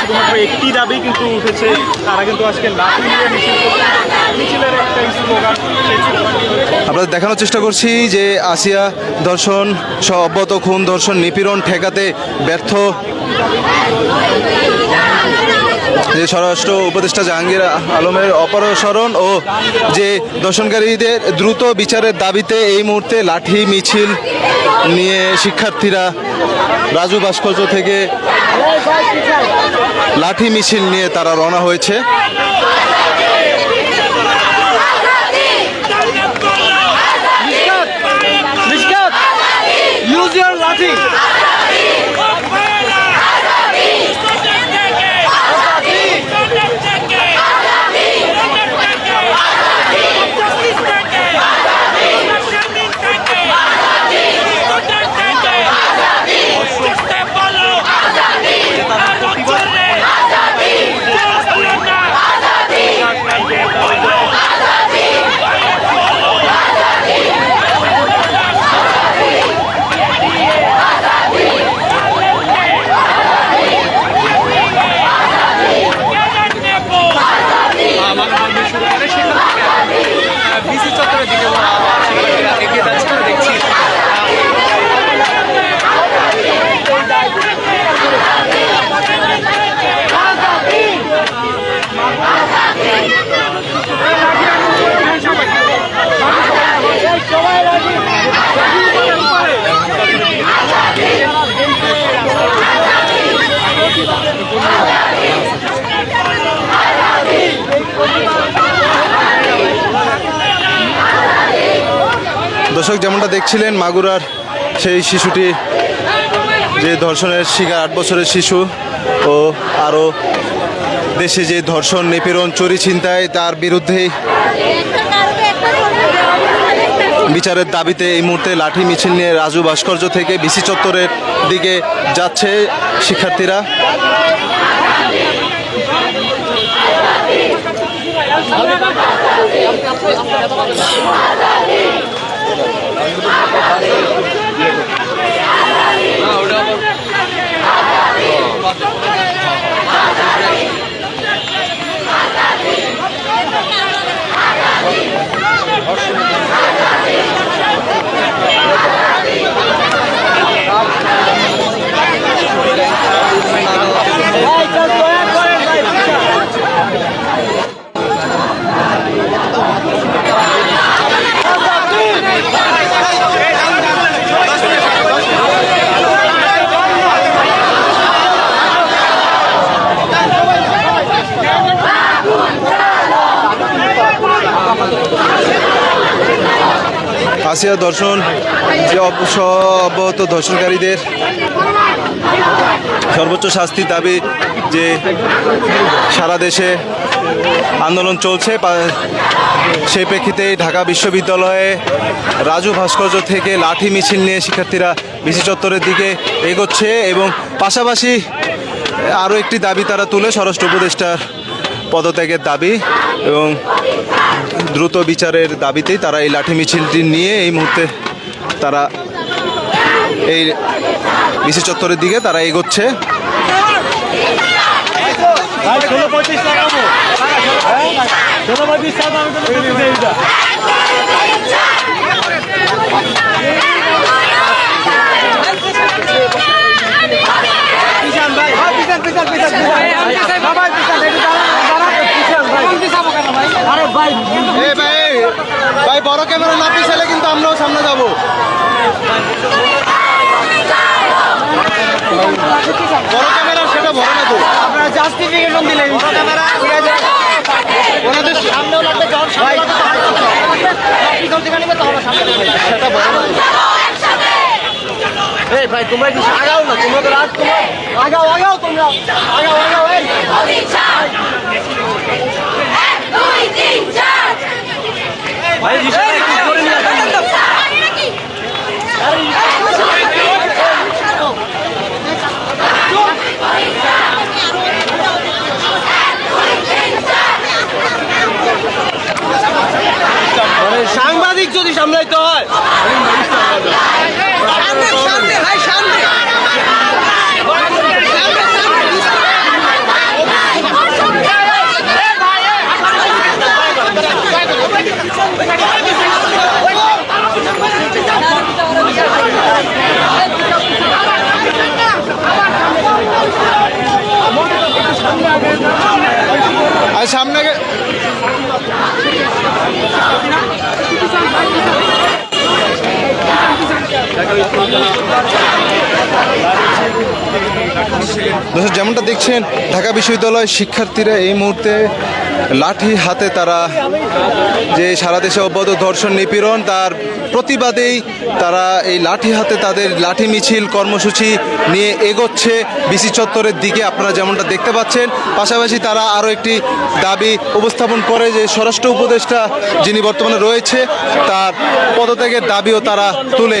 শুধুমাত্র একটি দাবি কিন্তু উঠেছে, তারা কিন্তু আজকে আমরা দেখানোর চেষ্টা করছি যে আসিয়া দর্শন সহ অব্যাহত খুন দর্শন নিপীড়ন ঠেকাতে ব্যর্থ যে স্বরাষ্ট্র উপদেষ্টা জাহাঙ্গীর আলমের অপসারণ ও যে দর্শনকারীদের দ্রুত বিচারের দাবিতে এই মুহূর্তে লাঠি মিছিল নিয়ে শিক্ষার্থীরা রাজু ভাস্কর্য থেকে লাঠি মিছিল নিয়ে তারা রওনা হয়েছে your lathi. বিসি চত্বরের দিকে এগিয়ে যাচ্ছে দেখছি দর্শক যেমনটা দেখছিলেন, মাগুরার সেই শিশুটি যে ধর্ষণের শিকার, আট বছরের শিশু ও আরও দেশে যে ধর্ষণ, নিপীড়ন, চুরি, ছিনতাই, তার বিরুদ্ধেই বিচারের দাবিতে এই মুহূর্তে লাঠি, মিছিল নিয়ে রাজু ভাস্কর্য থেকে বিসি চত্বরের দিকে যাচ্ছে শিক্ষার্থীরা। আসিয়া দর্শন, যে অবশ্য অব্যাহত দর্শনকারীদের সর্বোচ্চ শাস্তির দাবি যে সারা দেশে আন্দোলন চলছে। সেই প্রেক্ষিতে ঢাকা বিশ্ববিদ্যালয়ে রাজু ভাস্কর্য থেকে লাঠি মিছিল নিয়ে শিক্ষার্থীরা বিসি চত্বরের দিকে এগোচ্ছে এবং পাশাপাশি আরও একটি দাবি তারা তুলে, স্বরাষ্ট্র উপদেষ্টার পদত্যাগের দাবি এবং দ্রুত বিচারের দাবিতেই তারা এই লাঠি মিছিলটি নিয়ে এই মুহূর্তে তারা এই বিসি চত্বরের দিকে তারা এগোচ্ছে। ষোলো পঁয়ত্রিশ লাগাবো ষোলো পঁয়ত্রিশ টাকা আমি তো দিতে দিতে পিছান ভাই হ্যাঁ পিছান পিছান পিছান পিছান সবাই পিছান একটু দাঁড়ান দাঁড়ান পিছান ভাই পিছাবো কেন ভাই আরে ভাই এ ভাই ভাই বড় ক্যামেরা না পিছালে কিন্তু আমরাও সামনে যাব বড় ক্যামেরা সেটা ভরে না তো? আপনারা জাস্টিফিকেশন দিলেন। ক্যামেরা ওনাদের সামনেও লাগবে যখন সামনে পিছন থেকে নিবে তখন সামনে সেটা বড় এই ভাই তোমরা একটু আগাও না তোমরা তো রাত তোমরা। আগাও আগাও তোমরা। আগাও আগাও এই। ভাই যদি সামলাইতে হয়। দেখছেন ঢাকা বিশ্ববিদ্যালয়ের শিক্ষার্থীরা এই মুহূর্তে লাঠি হাতে তারা যে সারা দেশে অব্যাহত ধর্ষণ, নিপীড়ন, তার প্রতিবাদেই তারা এই লাঠি হাতে তাদের লাঠি মিছিল কর্মসূচি নিয়ে এগোচ্ছে বিসি চত্বরের দিকে। আপনারা যেমনটা দেখতে পাচ্ছেন, পাশাপাশি তারা আরও একটি দাবি উপস্থাপন করে যে স্বরাষ্ট্র উপদেষ্টা যিনি বর্তমানে রয়েছে, তার পদত্যাগের দাবিও তারা তুলে।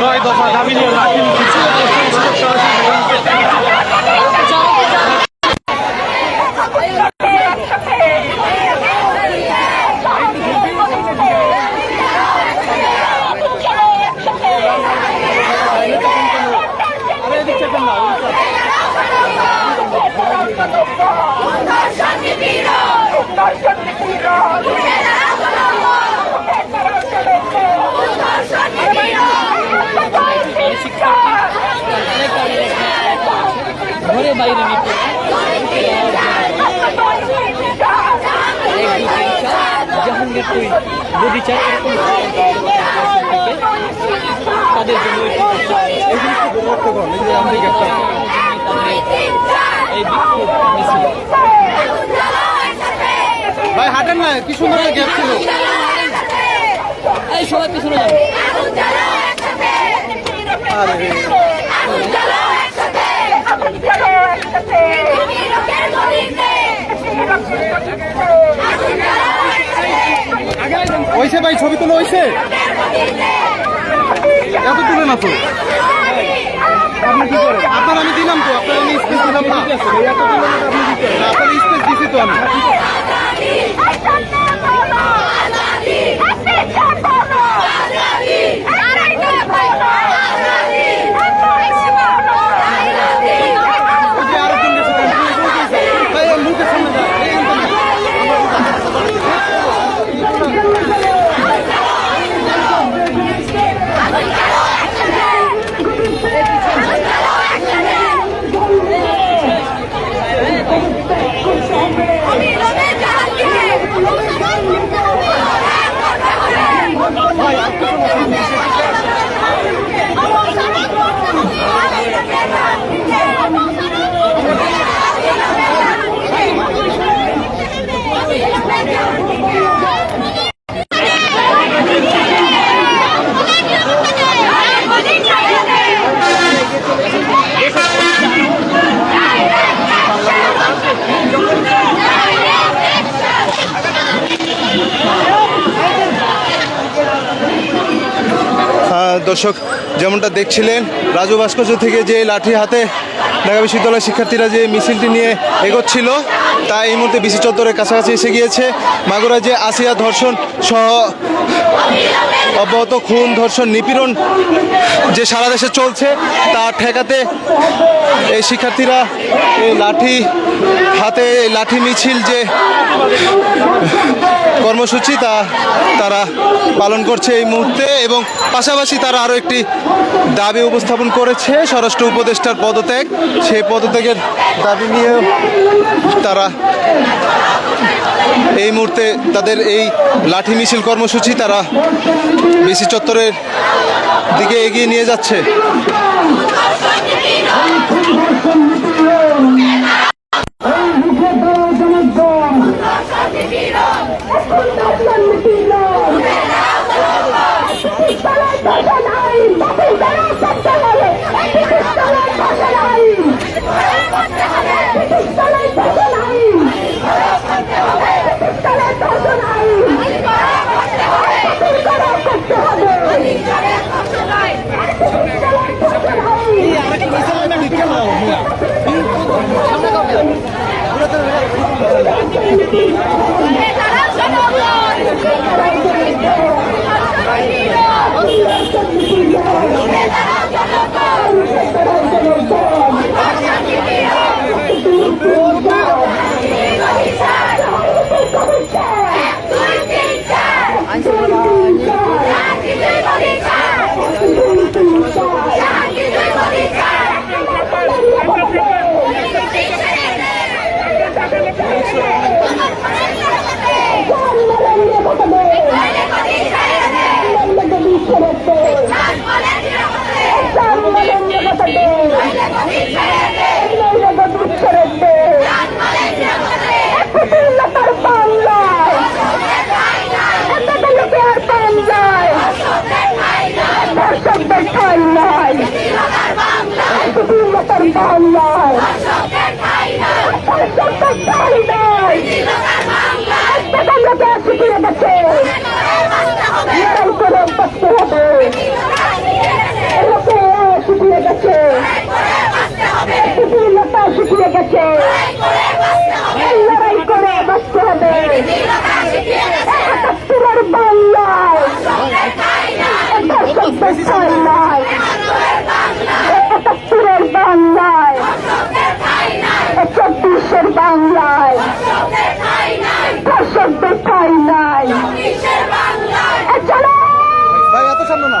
নয় দফা দাবি নিয়ে লাঠি মিছিল ঘরে বাইরে নিতে জাহাঙ্গীর তুই বডি চাই এরকম তাদের জন্য ভাই হাঁটেন না কি সুন্দর গ্যাপ ছিল। এই সবাই পিছনে যাবে হয়েছে ভাই ছবি তুলো হয়েছে এত তুলে না তো। আপনার আমি দিলাম তো আপনার আমি স্পেস দিলাম না। আপনার স্পেস দিছি তো আমি ওই যে আরেকজন গেছে ভাই এই মুখের সামনে যা এই এখানে। আহ, দর্শক, যেমনটা দেখছিলেন, রাজু ভাস্কর্য থেকে যে লাঠি হাতে ঢাকা বিশ্ববিদ্যালয়ের শিক্ষার্থীরা যে মিছিলটি নিয়ে এগোচ্ছিল, তা এই মুহূর্তে বিসি চত্বরের কাছাকাছি এসে গিয়েছে। মাগুরা যে আসিয়া ধর্ষণ সহ অব্যাহত খুন, ধর্ষণ নিপীড়ন যে সারা দেশে চলছে, তা ঠেকাতে এই শিক্ষার্থীরা এই লাঠি হাতে লাঠি মিছিল যে কর্মসূচি তা তারা পালন করছে এই মুহূর্তে এবং পাশাপাশি তারা আরও একটি দাবি উপস্থাপন করেছে, স্বরাষ্ট্র উপদেষ্টার পদত্যাগ। সেই পদত্যাগের দাবি নিয়ে তারা এই মুহূর্তে তাদের এই লাঠি মিছিল কর্মসূচি তারা বিসি চত্বরের দিকে এগিয়ে নিয়ে যাচ্ছে। শুকিয়ে গেছে লড়াই করে বাঁচতে হবে একাত্তরের বাংলায় একাত্তরের বাংলায় বাংলায়। চব্বিশের বাংলায়। দর্শকদের ঠাই নাই। ভাই এত সামনে না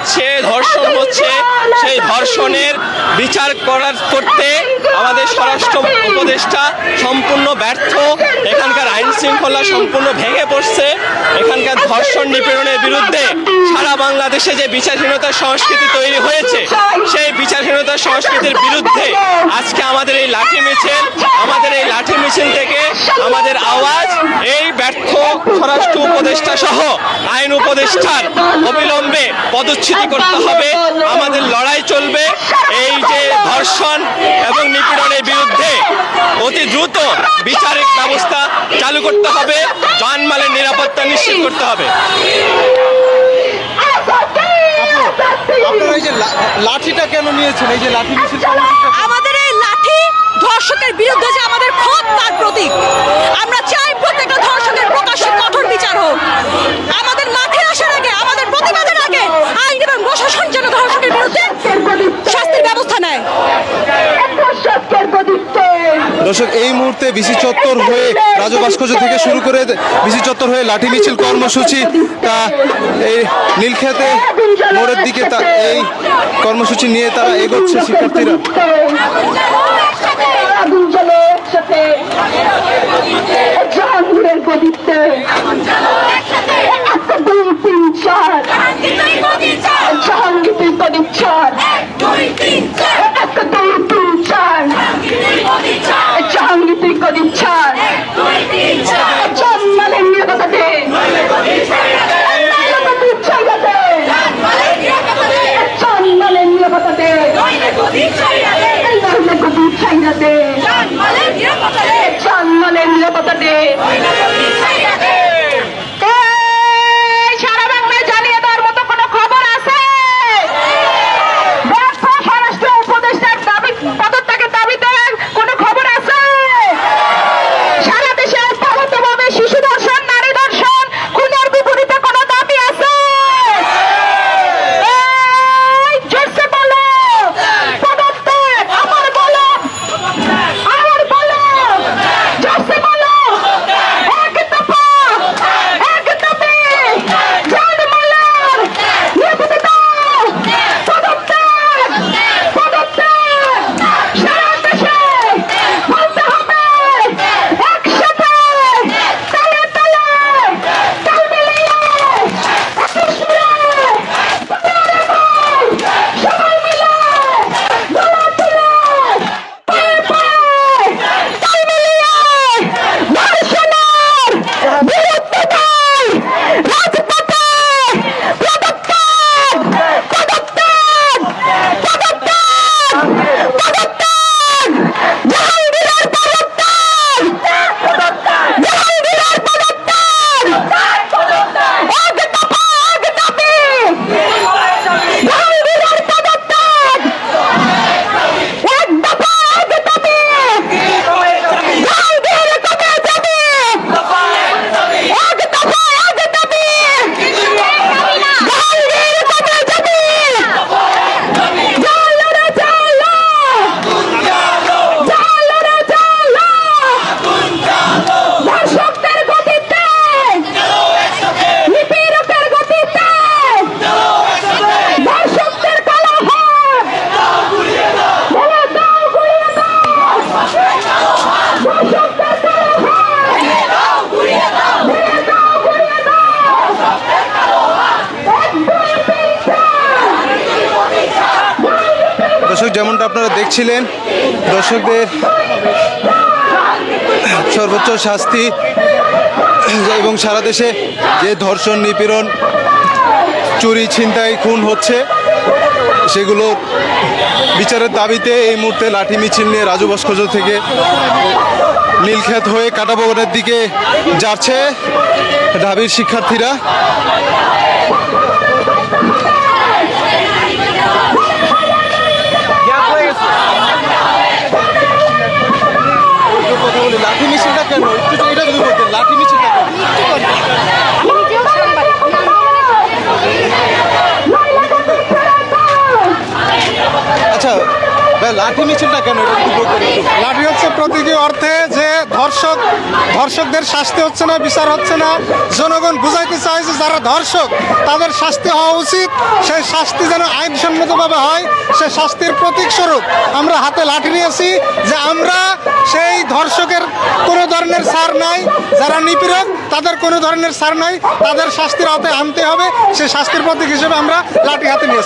হচ্ছে ধর্ষণ হচ্ছে সেই ধর্ষণের বিচার করার করতে আমাদের স্বরাষ্ট্র উপদেষ্টা সম্পূর্ণ ব্যর্থ। এখানকার আইন শৃঙ্খলা সম্পূর্ণ ভেঙে পড়ছে। এখানকার ধর্ষণ নিপীড়নের বিরুদ্ধে সারা বাংলাদেশে যে বিচারহীনতার সংস্কৃতি তৈরি হয়েছে, সেই বিচারহীনতার সংস্কৃতির বিরুদ্ধে আজকে আমাদের এই লাঠি মিছিল, আমাদের এই লাঠি মিছিল থেকে আমাদের আওয়াজ, এই ব্যর্থ স্বরাষ্ট্র উপদেষ্টা সহ আইন উপদেষ্টার অবিলম্বে পদচ্যুতি করতে হবে। আমাদের লড়াই চলবে। এই যে ধর্ষণ এবং নিপীড়নের বিরুদ্ধে অতি দ্রুত বিচারিক ব্যবস্থা চালু করতে হবে জানমালের নিরাপত্তা নিশ্চিত করতে হবে। আপনারা এই যে লাঠিটা কেন নিয়েছেন? এই যে লাঠি মিছিল আমাদের এই লাঠি ধর্ষকের বিরুদ্ধে যে আমাদের ক্ষোভ তার প্রতীক। আমরা চাই প্রত্যেকটা ধর্ষকের প্রকাশ্যে কঠোর বিচার হোক। আমাদের মাঠে আসার আগে আমাদের প্রতিবাদের আগে আইন এবং প্রশাসন যেন ধর্ষকের বিরুদ্ধে শাস্তির ব্যবস্থা নেয় দর্শক এই মুহূর্তে বিসি চত্বর হয়ে রাজু ভাস্কর্য থেকে শুরু করে বিসি চত্বর হয়ে লাঠি মিছিল কর্মসূচি তা এই নীলক্ষেতে মোড়ের দিকে তা এই কর্মসূচি নিয়ে তারা এগোচ্ছে শিক্ষার্থীরা আগুন জ্বলে একসাথে জাহাঙ্গীরের গদিতে একটা দুই তিন চার গদি চার একটা দুই তিন চার জাহাঙ্গীরের গদি চার জন্মালের নিরাপত্তা দে গদি চাইয়া দে জন্মালের নিরাপত্তা দে গদি চাইয়া দে জন্মালের নিরাপত্তা দে দর্শক যেমনটা আপনারা দেখছিলেন, দর্শকদের সর্বোচ্চ শাস্তি এবং সারা দেশে যে ধর্ষণ নিপীড়ন, চুরি, ছিনতাই, খুন হচ্ছে, সেগুলো বিচারের দাবিতে এই মুহূর্তে লাঠি মিছিল নিয়ে রাজু ভাস্কর্য থেকে নীলক্ষেত হয়ে কাটাবগনের দিকে যাচ্ছে ঢাবির শিক্ষার্থীরা। লাঠি মিছিলটা কেন একটু এটা যদি বলতেন লাঠি মিছিলটা কেন আচ্ছা ভাই, লাঠি মিছিলটা কেন। লাঠি হচ্ছে প্রতীকী অর্থে যে ধর্ষক, ধর্ষকদের শাস্তি হচ্ছে না, বিচার হচ্ছে না। জনগণ বুঝাইতে চায় যে যারা ধর্ষক, তাদের শাস্তি হওয়া উচিত। সেই শাস্তি যেন আইনসম্মতভাবে হয়, সে শাস্তির প্রতীক স্বরূপ। আমরা হাতে লাঠি নিয়েছি যে আমরা সেই ধর্ষকের কোনো ধরনের সার নাই। যারা নিপীড়ক, তাদের কোনো ধরনের সার নাই। তাদের শাস্তির আওতায় আনতে হবে। সে শাস্তির প্রতীক হিসেবে আমরা লাঠি হাতে নিয়ে